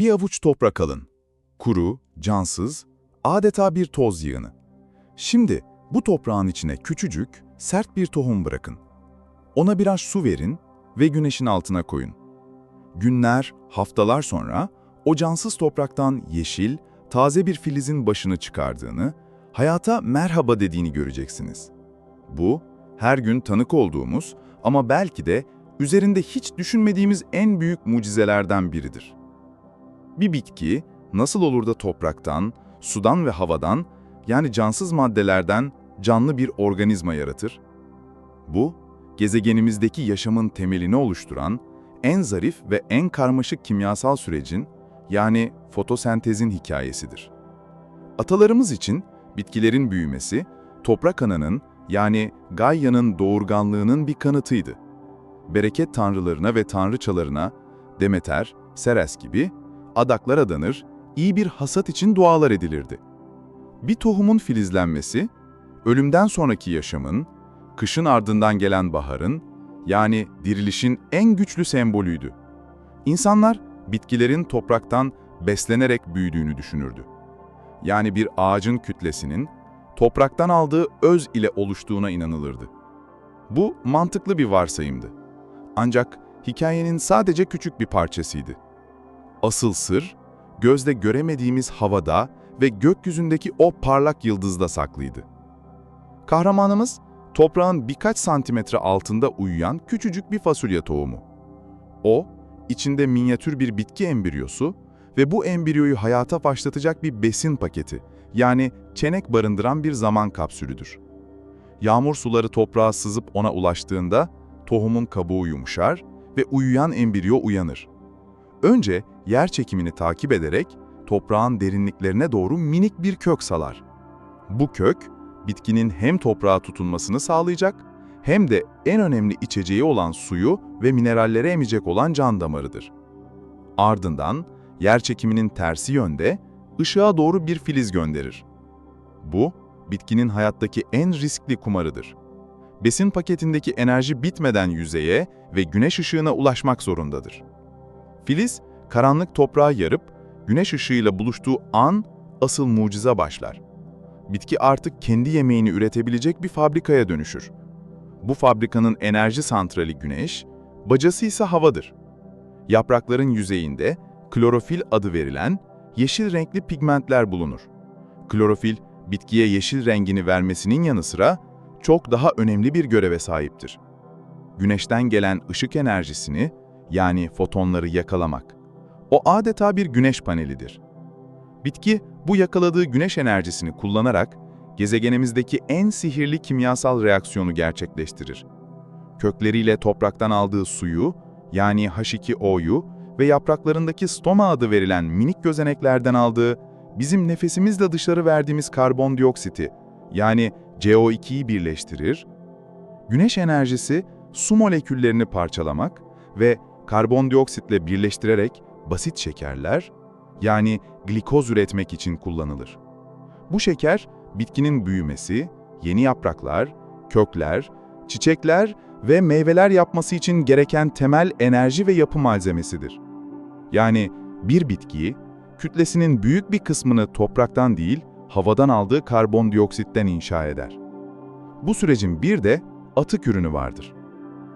Bir avuç toprak alın. Kuru, cansız, adeta bir toz yığını. Şimdi bu toprağın içine küçücük, sert bir tohum bırakın. Ona biraz su verin ve güneşin altına koyun. Günler, haftalar sonra o cansız topraktan yeşil, taze bir filizin başını çıkardığını, hayata merhaba dediğini göreceksiniz. Bu, her gün tanık olduğumuz ama belki de üzerinde hiç düşünmediğimiz en büyük mucizelerden biridir. Bir bitki nasıl olur da topraktan, sudan ve havadan yani cansız maddelerden canlı bir organizma yaratır? Bu, gezegenimizdeki yaşamın temelini oluşturan en zarif ve en karmaşık kimyasal sürecin yani fotosentezin hikayesidir. Atalarımız için bitkilerin büyümesi, toprak ananın yani Gaia'nın doğurganlığının bir kanıtıydı. Bereket tanrılarına ve tanrıçalarına Demeter, Ceres gibi adaklar adanır, iyi bir hasat için dualar edilirdi. Bir tohumun filizlenmesi, ölümden sonraki yaşamın, kışın ardından gelen baharın, yani dirilişin en güçlü sembolüydü. İnsanlar bitkilerin topraktan beslenerek büyüdüğünü düşünürdü. Yani bir ağacın kütlesinin topraktan aldığı öz ile oluştuğuna inanılırdı. Bu mantıklı bir varsayımdı. Ancak hikayenin sadece küçük bir parçasıydı. Asıl sır, gözle göremediğimiz havada ve gökyüzündeki o parlak yıldızda saklıydı. Kahramanımız, toprağın birkaç santimetre altında uyuyan küçücük bir fasulye tohumu. O, içinde minyatür bir bitki embriyosu ve bu embriyoyu hayata başlatacak bir besin paketi, yani çenek barındıran bir zaman kapsülüdür. Yağmur suları toprağa sızıp ona ulaştığında, tohumun kabuğu yumuşar ve uyuyan embriyo uyanır. Önce yer çekimini takip ederek toprağın derinliklerine doğru minik bir kök salar. Bu kök, bitkinin hem toprağa tutunmasını sağlayacak hem de en önemli içeceği olan suyu ve mineralleri emecek olan can damarıdır. Ardından yer çekiminin tersi yönde ışığa doğru bir filiz gönderir. Bu, bitkinin hayattaki en riskli kumarıdır. Besin paketindeki enerji bitmeden yüzeye ve güneş ışığına ulaşmak zorundadır. Filiz, karanlık toprağı yarıp güneş ışığıyla buluştuğu an asıl mucize başlar. Bitki artık kendi yemeğini üretebilecek bir fabrikaya dönüşür. Bu fabrikanın enerji santrali güneş, bacası ise havadır. Yaprakların yüzeyinde klorofil adı verilen yeşil renkli pigmentler bulunur. Klorofil, bitkiye yeşil rengini vermesinin yanı sıra çok daha önemli bir göreve sahiptir. Güneşten gelen ışık enerjisini, yani fotonları yakalamak. O adeta bir güneş panelidir. Bitki, bu yakaladığı güneş enerjisini kullanarak gezegenimizdeki en sihirli kimyasal reaksiyonu gerçekleştirir. Kökleriyle topraktan aldığı suyu, yani H2O'yu ve yapraklarındaki stoma adı verilen minik gözeneklerden aldığı, bizim nefesimizle dışarı verdiğimiz karbondioksiti, yani CO2'yi birleştirir, güneş enerjisi su moleküllerini parçalamak ve karbondioksitle birleştirerek basit şekerler, yani glikoz üretmek için kullanılır. Bu şeker, bitkinin büyümesi, yeni yapraklar, kökler, çiçekler ve meyveler yapması için gereken temel enerji ve yapı malzemesidir. Yani bir bitki, kütlesinin büyük bir kısmını topraktan değil, havadan aldığı karbondioksitten inşa eder. Bu sürecin bir de atık ürünü vardır.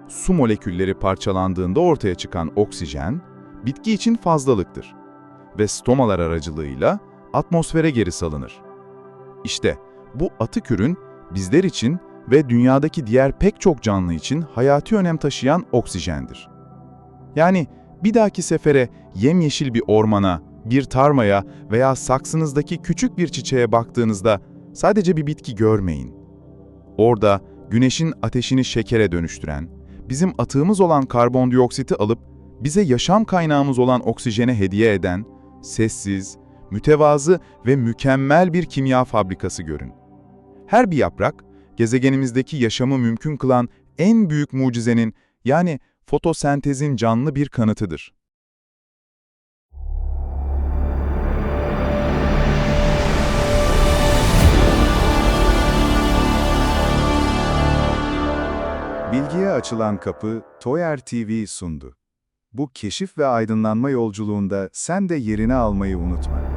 Su molekülleri parçalandığında ortaya çıkan oksijen, bitki için fazlalıktır ve stomalar aracılığıyla atmosfere geri salınır. İşte bu atık ürün bizler için ve dünyadaki diğer pek çok canlı için hayati önem taşıyan oksijendir. Yani bir dahaki sefere yemyeşil bir ormana, bir tarmaya veya saksınızdaki küçük bir çiçeğe baktığınızda sadece bir bitki görmeyin. Orada güneşin ateşini şekere dönüştüren, bizim atığımız olan karbondioksiti alıp bize yaşam kaynağımız olan oksijene hediye eden, sessiz, mütevazı ve mükemmel bir kimya fabrikası görün. Her bir yaprak, gezegenimizdeki yaşamı mümkün kılan en büyük mucizenin yani fotosentezin canlı bir kanıtıdır. Bilgiye açılan kapı Toyer TV sundu. Bu keşif ve aydınlanma yolculuğunda sen de yerini almayı unutma.